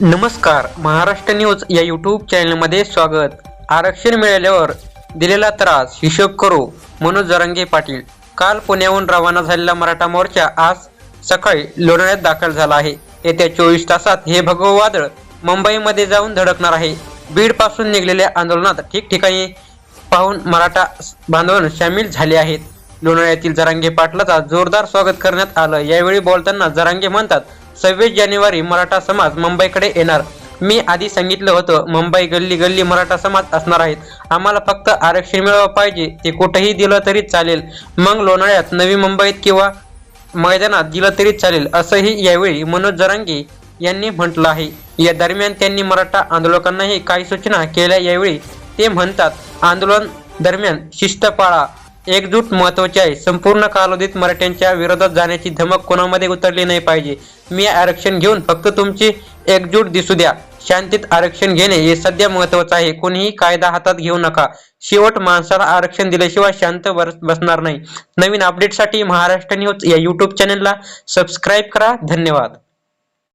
नमस्कार महाराष्ट्र न्यूज या यूट्यूब चॅनलमध्ये स्वागत. आरक्षण मिळाल्यावर दिलेला त्रास हिशोब करू मनोज जरांगे पाटील. काल पुण्याहून रवाना झालेला मराठा मोर्चा आज सकाळी लोणाऱ्यात दाखल झाला आहे. येत्या चोवीस तासात हे भगव वादळ मुंबईमध्ये जाऊन धडकणार आहे. बीडपासून निघलेल्या आंदोलनात ठिकठिकाणी पाहून मराठा बांधव सामील झाले आहेत. लोणावळ्यातील जरांगे पाटलाचा जोरदार स्वागत करण्यात आलं. यावेळी बोलताना जरांगे म्हणतात सव्वीस जानेवारी मराठा समाज मुंबईकडे येणार. मी आधी सांगितलं होतं मुंबई गल्ली गल्ली मराठा समाज असणार आहेत. आम्हाला फक्त आरक्षण मिळावं पाहिजे ते कुठेही दिलं तरी चालेल. मग लोणाळ्यात नवी मुंबईत किंवा मैदानात दिलं तरी चालेल असंही यावेळी मनोज जरांगे यांनी म्हटलं आहे. या दरम्यान त्यांनी मराठा आंदोलकांनाही काही सूचना केल्या. यावेळी ते म्हणतात आंदोलन दरम्यान शिस्त पाळा एकजूट महत्वाची आहे. संपूर्ण कालावधीत मराठ्यांच्या विरोधात जाण्याची धमक कोणामध्ये उतरली नाही पाहिजे. मी आरक्षण घेऊन फक्त तुमची एकजूट दिसू द्या. शांतीत आरक्षण घेणे हे सध्या महत्वाचं आहे. कोणीही कायदा हातात घेऊ नका. शेवट माणसाला आरक्षण दिल्याशिवाय शांत बसणार नाही. नवीन अपडेटसाठी महाराष्ट्र न्यूज या यूट्यूब चॅनलला सबस्क्राईब करा. धन्यवाद.